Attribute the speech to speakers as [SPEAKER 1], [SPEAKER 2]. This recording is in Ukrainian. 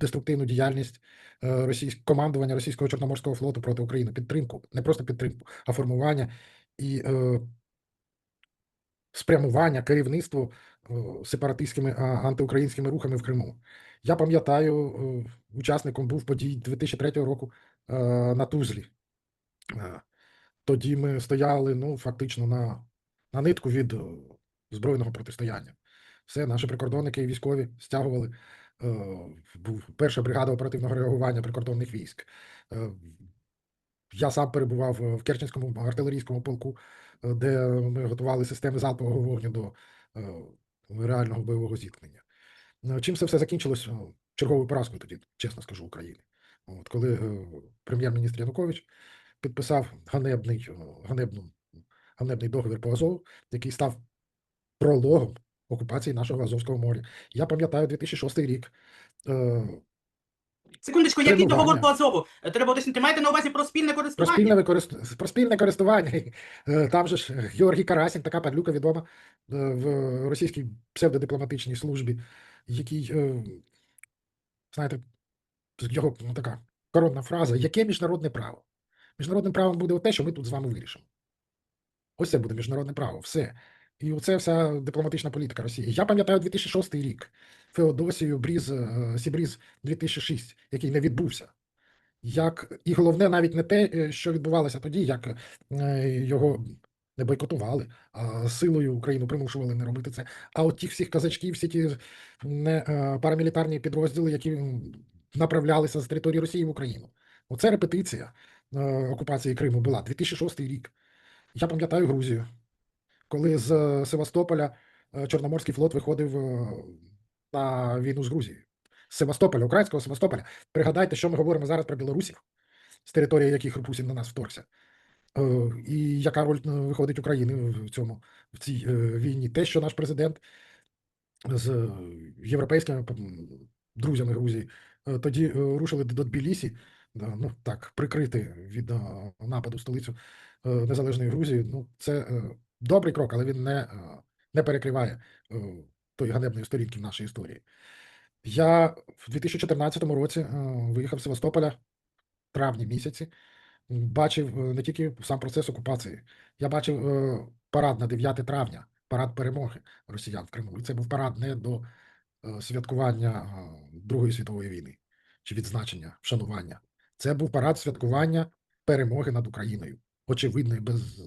[SPEAKER 1] деструктивну діяльність е, російського командування російського чорноморського флоту проти України, підтримку, не просто підтримку, а формування і е, спрямування керівництво е, сепаратистськими антиукраїнськими рухами в Криму. Я пам'ятаю, е, учасником був подій 2003 року е, на Тузлі. Тоді ми стояли ну, фактично на, на нитку від збройного протистояння. Все, наші прикордонники і військові стягували. Е, Був перша бригада оперативного реагування прикордонних військ. Е, Я сам перебував е, в Керченському артилерійському полку, де ми готували системи залпового вогню до реального бойового зіткнення. Ну, Чим це все закінчилось? Черговою поразкою тоді, чесно скажу, України. От, коли прем'єр-міністр Янукович підписав ганебний, ганебну, ганебний договір по Азову, який став прологом окупації нашого Азовського моря. Я пам'ятаю 2006 рік. е,
[SPEAKER 2] Секундочку, який договор по Азову? Е, Треба уточнити. Маєте на увазі про спільне
[SPEAKER 1] Про
[SPEAKER 2] користування?
[SPEAKER 1] спільне, використ... про спільне користування. Е, Там же ж Георгій Карасін, така падлюка відома е, в російській псевдодипломатичній службі, який, знаєте, його ну, така коронна фраза: яке міжнародне право? Міжнародним правом буде те, що ми тут з вами вирішимо. Ось це буде міжнародне право, все. І оце вся дипломатична політика Росії. Я пам'ятаю 2006 рік, Феодосію, Бріз, е, Сібріз 2006, який не відбувся. Як, і головне навіть не те, е, що відбувалося тоді, як е, його не бойкотували, а силою Україну примушували не робити це. А от тих всіх казачків, всі ті не, парамілітарні підрозділи, які направлялися з території Росії в Україну. Оце репетиція окупації Криму була 2006 рік. Я пам'ятаю Грузію, коли з е, Севастополя е, Чорноморський флот виходив е, на війну з Грузією. Севастополя, українського Севастополя. Пригадайте, що ми говоримо зараз про білорусів, з території яких Рупусін на нас вторгся. І яка роль виходить України в цьому в цій війні? Те, що наш президент з європейськими друзями Грузії тоді рушили до Тбілісі, ну так, прикрити від нападу столицю незалежної Грузії. Ну, це добрий крок, але він не, е, не перекриває е, тої ганебної сторінки в нашій історії. Я в 2014 році е, виїхав з Севастополя в травні місяці. Бачив не тільки сам процес окупації, я бачив парад на 9 травня, парад перемоги росіян в Криму. І це був парад не до святкування Другої світової війни чи відзначення, вшанування. Це був парад святкування перемоги над Україною. Очевидно, без